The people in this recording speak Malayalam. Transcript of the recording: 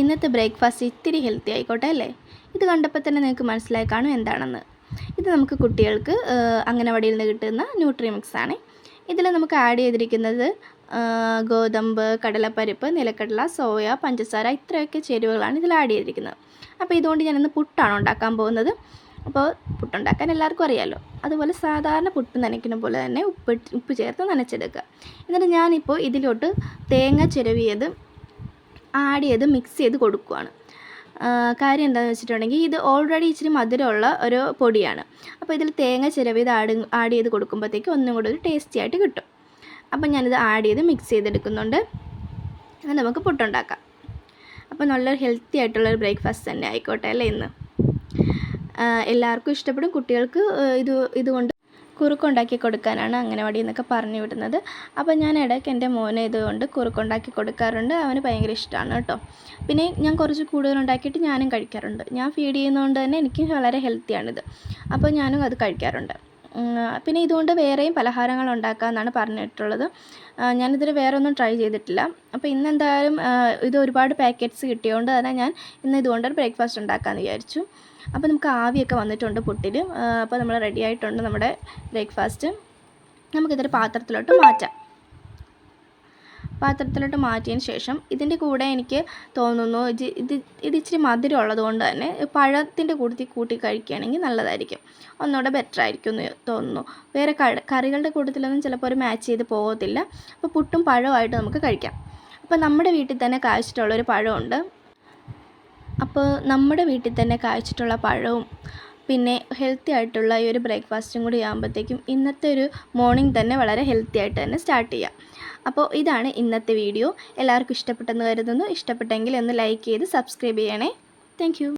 ഇന്നത്തെ ബ്രേക്ക്ഫാസ്റ്റ് ഇത്തിരി ഹെൽത്തി ആയിക്കോട്ടെ അല്ലേ? ഇത് കണ്ടപ്പോൾ തന്നെ നിങ്ങൾക്ക് മനസ്സിലായി കാണും എന്താണെന്ന്. ഇത് നമുക്ക് കുട്ടികൾക്ക് അംഗനവാടിയിൽ നിന്ന് കിട്ടുന്ന ന്യൂട്രി മിക്സ് ആണ് ഇതിൽ നമുക്ക് ആഡ് ചെയ്തിരിക്കുന്നത് ഗോതമ്പ് കടലപ്പരിപ്പ് നിലക്കടല സോയ പഞ്ചസാര ഇത്രയൊക്കെ ചേരുവകളാണ് ഇതിൽ ആഡ് ചെയ്തിരിക്കുന്നത്. അപ്പോൾ ഇതുകൊണ്ട് ഞാനിന്ന് പുട്ടാണ് ഉണ്ടാക്കാൻ പോകുന്നത്. അപ്പോൾ പുട്ടുണ്ടാക്കാൻ എല്ലാവർക്കും അറിയാമല്ലോ അതുപോലെ സാധാരണ പുട്ട് നനയ്ക്കുന്ന പോലെ തന്നെ ഉപ്പ് ഉപ്പ് ചേർത്ത് നനച്ചെടുക്കുക. എന്നിട്ട് ഞാനിപ്പോൾ ഇതിലോട്ട് തേങ്ങ ചിരവിയത് ആഡ് ചെയ്ത് മിക്സ് ചെയ്ത് കൊടുക്കുകയാണ് കാര്യം എന്താണെന്ന് വെച്ചിട്ടുണ്ടെങ്കിൽ ഇത് ഓൾറെഡി ഇച്ചിരി മധുരമുള്ള ഒരു പൊടിയാണ്. അപ്പോൾ ഇതിൽ തേങ്ങ ചിരവ് ഇത് ആഡ് ആഡ് ചെയ്ത് കൊടുക്കുമ്പോഴത്തേക്ക് ഒന്നും കൂടെ ഒരു ടേസ്റ്റി ആയിട്ട് കിട്ടും. അപ്പം ഞാനിത് ആഡ് ചെയ്ത് മിക്സ് ചെയ്തെടുക്കുന്നുണ്ട്. അത് നമുക്ക് പുട്ടുണ്ടാക്കാം. അപ്പോൾ നല്ലൊരു ഹെൽത്തി ആയിട്ടുള്ളൊരു ബ്രേക്ക്ഫാസ്റ്റ് തന്നെ ആയിക്കോട്ടെ അല്ലേ ഇന്ന്? എല്ലാവർക്കും ഇഷ്ടപ്പെടും. കുട്ടികൾക്ക് ഇത് ഇതുകൊണ്ട് കുറുക്കുണ്ടാക്കി കൊടുക്കാനാണ് അംഗനവാടി എന്നൊക്കെ പറഞ്ഞു വിടുന്നത്. അപ്പോൾ ഞാൻ ഇടയ്ക്ക് എന്റെ മോനെ ഇതുകൊണ്ട് കുറുക്കുണ്ടാക്കി കൊടുക്കാറുണ്ട്. അവന് ഭയങ്കര ഇഷ്ടമാണ് കേട്ടോ. പിന്നെ ഞാൻ കുറച്ച് കൂടുതൽ ഉണ്ടാക്കിയിട്ട് ഞാനും കഴിക്കാറുണ്ട്. ഞാൻ ഫീഡ് ചെയ്യുന്നതുകൊണ്ട് തന്നെ എനിക്ക് വളരെ ഹെൽത്തിയാണിത് അപ്പോൾ ഞാനും അത് കഴിക്കാറുണ്ട്. പിന്നെ ഇതുകൊണ്ട് വേറെയും പലഹാരങ്ങൾ ഉണ്ടാക്കാമെന്നാണ് പറഞ്ഞിട്ടുള്ളത്. ഞാനിതിൽ വേറെ ഒന്നും ട്രൈ ചെയ്തിട്ടില്ല. അപ്പോൾ ഇന്ന് എന്തായാലും ഇത് ഒരുപാട് പാക്കറ്റ്സ് കിട്ടിയതുകൊണ്ട് തന്നെ ഞാൻ ഇന്ന് ഇതുകൊണ്ടൊരു ബ്രേക്ക്ഫാസ്റ്റ് ഉണ്ടാക്കാമെന്ന് വിചാരിച്ചു. അപ്പോൾ നമുക്ക് ആവിയൊക്കെ വന്നിട്ടുണ്ട് പുട്ടിൽ അപ്പോൾ നമ്മൾ റെഡി ആയിട്ടുണ്ട് നമ്മുടെ ബ്രേക്ക്ഫാസ്റ്റ് നമുക്കിതൊരു പാത്രത്തിലോട്ട് മാറ്റാം. പാത്രത്തിലോട്ട് മാറ്റിയതിന് ശേഷം ഇതിന്റെ കൂടെ എനിക്ക് തോന്നുന്നു ഇത് ഇത് ഇച്ചിരി മധുരം ഉള്ളത് കൊണ്ട് തന്നെ പഴത്തിന്റെ കൂട്ടത്തിൽ കൂട്ടി കഴിക്കുകയാണെങ്കിൽ നല്ലതായിരിക്കും. ഒന്നുകൂടെ ബെറ്റർ ആയിരിക്കും എന്ന് തോന്നുന്നു. വേറെ കറികളുടെ കൂട്ടത്തിലൊന്നും ചിലപ്പോൾ ഒരു മാച്ച് ചെയ്ത് പോകത്തില്ല. അപ്പോൾ പുട്ടും പഴമായിട്ട് നമുക്ക് കഴിക്കാം. അപ്പോൾ നമ്മുടെ വീട്ടിൽ തന്നെ കാഴ്ചിട്ടുള്ളൊരു പഴമുണ്ട്. അപ്പോൾ നമ്മുടെ വീട്ടിൽ തന്നെ കായ്ച്ചിട്ടുള്ള പഴവും പിന്നെ ഹെൽത്തി ആയിട്ടുള്ള ഈ ഒരു ബ്രേക്ക്ഫാസ്റ്റും കൂടി ആകുമ്പോഴത്തേക്കും ഇന്നത്തെ ഒരു മോർണിംഗ് തന്നെ വളരെ ഹെൽത്തി ആയിട്ട് തന്നെ സ്റ്റാർട്ട് ചെയ്യാം. അപ്പോൾ ഇതാണ് ഇന്നത്തെ വീഡിയോ എല്ലാവർക്കും ഇഷ്ടപ്പെട്ടെന്ന് കരുതുന്നു. ഇഷ്ടപ്പെട്ടെങ്കിൽ ഒന്ന് ലൈക്ക് ചെയ്ത് സബ്സ്ക്രൈബ് ചെയ്യണേ. താങ്ക്